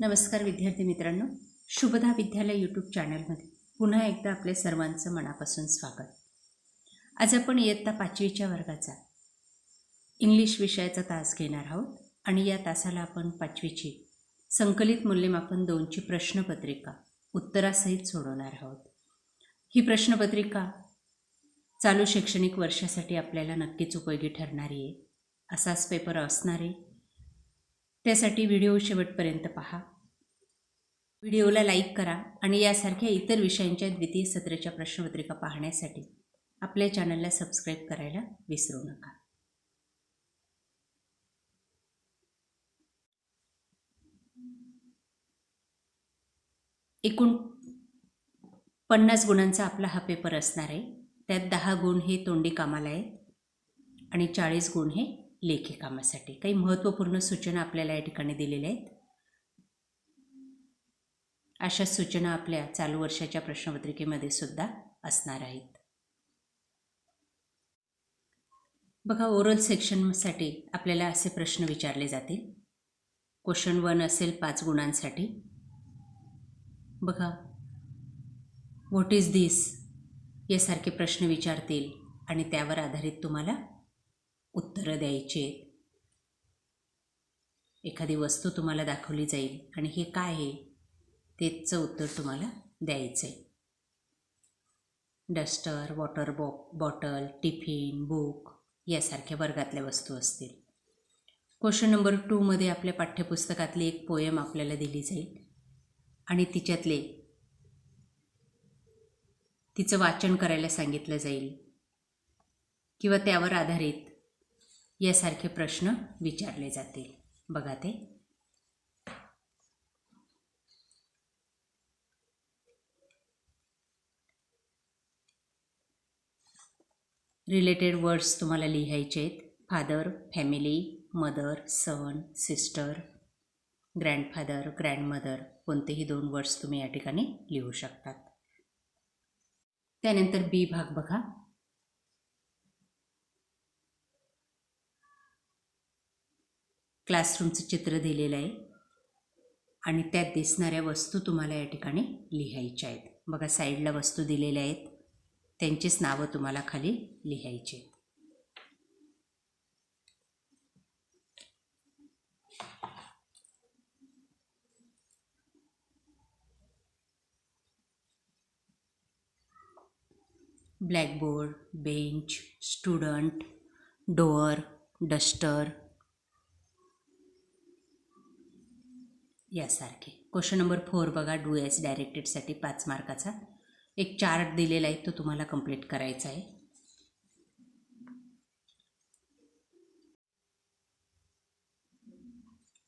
नमस्कार विद्यार्थी मित्रांनो. शुभदा विद्यालय यूट्यूब चॅनलमध्ये पुन्हा एकदा आपल्या सर्वांचं मनापासून स्वागत. आज आपण इयत्ता पाचवीच्या वर्गाचा इंग्लिश विषयाचा तास घेणार आहोत आणि या तासाला आपण पाचवीची संकलित मूल्यमापन दोनची प्रश्नपत्रिका उत्तरासहित सोडवणार आहोत. ही प्रश्नपत्रिका चालू शैक्षणिक वर्षासाठी आपल्याला नक्कीच उपयोगी ठरणारी आहे. असाच पेपर असणार आहे त्यासाठी व्हिडिओ शेवटपर्यंत पहा. व्हिडिओला लाईक करा आणि यासारख्या इतर विषयांच्या द्वितीय सत्राच्या प्रश्नपत्रिका पाहण्यासाठी आपल्या चॅनलला सबस्क्राईब करायला विसरू नका. एकूण पन्नास गुणांचा आपला हा पेपर असणार आहे. त्यात दहा गुण हे तोंडी कामाला आहेत आणि चाळीस गुण हे लेखी कामासाठी काही महत्त्वपूर्ण सूचना आपल्याला या ठिकाणी दिलेल्या आहेत? अशा सूचना आपल्या चालू वर्षाच्या प्रश्नपत्रिकेमध्ये सुद्धा असणार आहेत. बघा ओरल सेक्शनसाठी आपल्याला असे प्रश्न विचारले जातील. क्वेश्चन वन असेल पाच गुणांसाठी. बघा व्हॉट इज दिस यासारखे प्रश्न विचारतील आणि त्यावर आधारित तुम्हाला उत्तरं द्यायची. आहेत एखादी वस्तू तुम्हाला दाखवली जाईल आणि हे काय आहे? तेचं उत्तर तुम्हाला द्यायचं आहे डस्टर वॉटर बॉ बॉटल टिफिन बुक यासारख्या वर्गातल्या वस्तू असतील. क्वेश्चन नंबर टूमध्ये आपल्या पाठ्यपुस्तकातली एक पोयम आपल्याला दिली जाईल. आणि तिच्यातले तिचं वाचन करायला सांगितलं जाईल. किंवा त्यावर आधारित यासारखे प्रश्न विचारले जातील. बघा ते. रिलेटेड वर्ड्स तुम्हाला लिहायचे आहेत. Father family mother son sister grandfather grandmother कोणतेही दोन वर्ड्स तुम्ही या ठिकाणी लिहू शकतात. त्यानंतर बी भाग बघा. क्लासरूमचं चित्र दिलेलं आहे. आणि त्यात दिसणाऱ्या वस्तू तुम्हाला या ठिकाणी लिहायच्या आहेत. बघा साईडला वस्तू दिलेल्या आहेत. त्यांचीच नावं तुम्हाला खाली लिहायची आहेत. Blackboard bench student door duster यासारखे. क्वेश्चन नंबर फोर बघा डू एस डायरेक्टेडसाठी पाच मार्काचा. एक चार्ट दिलेला आहे तो तुम्हाला कंप्लीट करायचा आहे.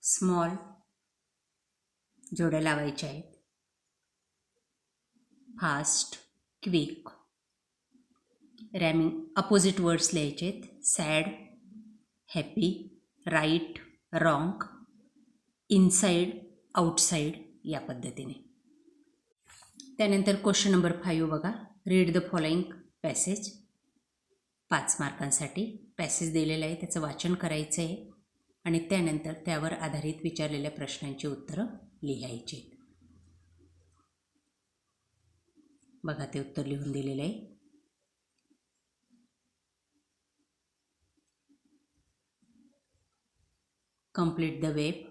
स्मॉल जोड्या लावायच्या आहेत. Fast quick rhyming opposite words लिहायचे आहेत. Sad happy right wrong inside outside या पद्धतीने. त्यानंतर क्वेश्चन नंबर फाईव्ह बघा. रीड द फॉलोइंग पॅसेज पाच मार्कांसाठी पॅसेज दिलेलं आहे. त्याचं वाचन करायचं आहे. आणि त्यानंतर त्यावर आधारित विचारलेल्या प्रश्नांची उत्तरं लिहायची बघा ते उत्तर लिहून दिलेलं आहे. कंप्लीट द वेब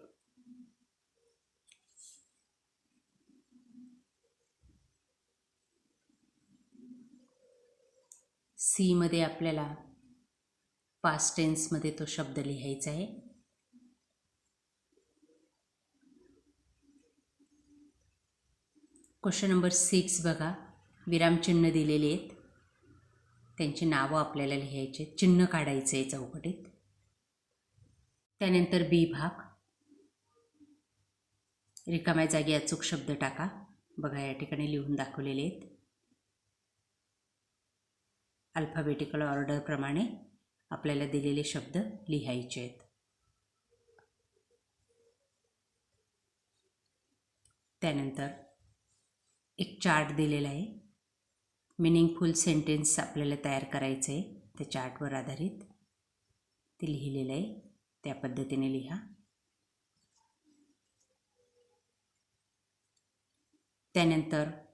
सीमध्ये आपल्याला पास्ट टेन्समध्ये तो शब्द लिहायचा आहे. क्वेश्चन नंबर सिक्स बघा. विरामचिन्ह दिलेले आहेत. त्यांची नावं आपल्याला लिहायचे चिन्ह काढायचं आहे चौकटीत. त्यानंतर बी भाग. रिकाम्या जागी अचूक शब्द टाका. बघा या ठिकाणी लिहून दाखवलेले आहेत. अल्फाबेटिकल ऑर्डरप्रमाणे आपल्याला दिलेले शब्द लिहायचे आहेत. त्यानंतर एक चार्ट दिलेला आहे. मिनिंगफुल सेंटेन्स आपल्याला तयार करायचं आहे. त्या चार्टवर आधारित ते लिहिलेलं आहे. त्या पद्धतीने लिहा. त्यानंतर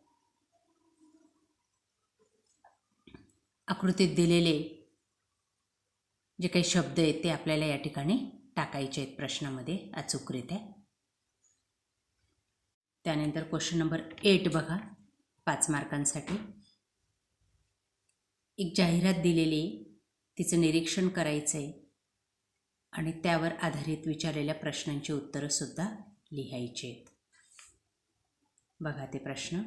आकृतीत दिलेले जे काही शब्द आहेत ते आपल्याला या ठिकाणी टाकायचे आहेत प्रश्नामध्ये अचूकरित्या. त्यानंतर क्वेश्चन नंबर एट बघा पाच मार्कांसाठी. एक जाहिरात दिलेली तिचं निरीक्षण करायचं आहे आणि त्यावर आधारित विचारलेल्या प्रश्नांची उत्तरंसुद्धा लिहायची आहेत. बघा ते प्रश्न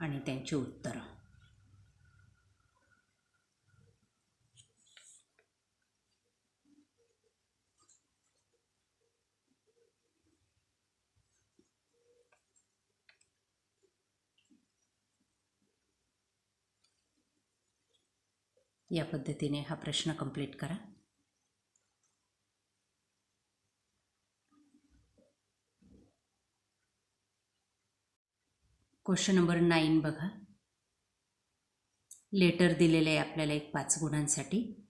आणि त्यांची उत्तरं. या पद्धतीने हा प्रश्न कंप्लीट करा. क्वेश्चन नंबर नाईन बघा. लेटर दिलेलं आहे आपल्याला एक पाच गुणांसाठी.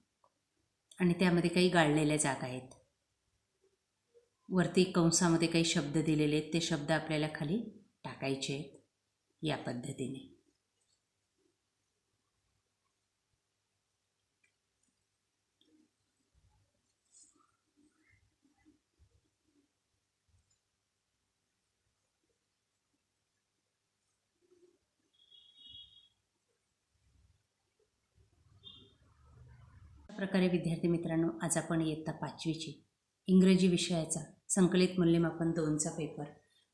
आणि त्यामध्ये काही गाळलेल्या जागा आहेत. वरती कंसामध्ये काही शब्द दिलेले आहेत. ते शब्द आपल्याला खाली टाकायचे आहेत या पद्धतीने. प्रकारे विद्यार्थी मित्रांनो आज आपण इयत्ता पाचवीची इंग्रजी विषयाचा संकलित मूल्यमापन दोनचा पेपर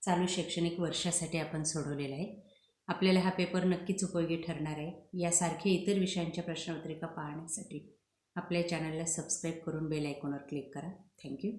चालू शैक्षणिक वर्षासाठी आपण सोडवलेला आहे. आपल्याला हा पेपर नक्कीच उपयोगी ठरणार आहे. यासारखे इतर विषयांच्या प्रश्नपत्रिका पाहण्यासाठी आपल्या चॅनलला सबस्क्राईब करून बेल आयकॉनवर क्लिक करा. थँक्यू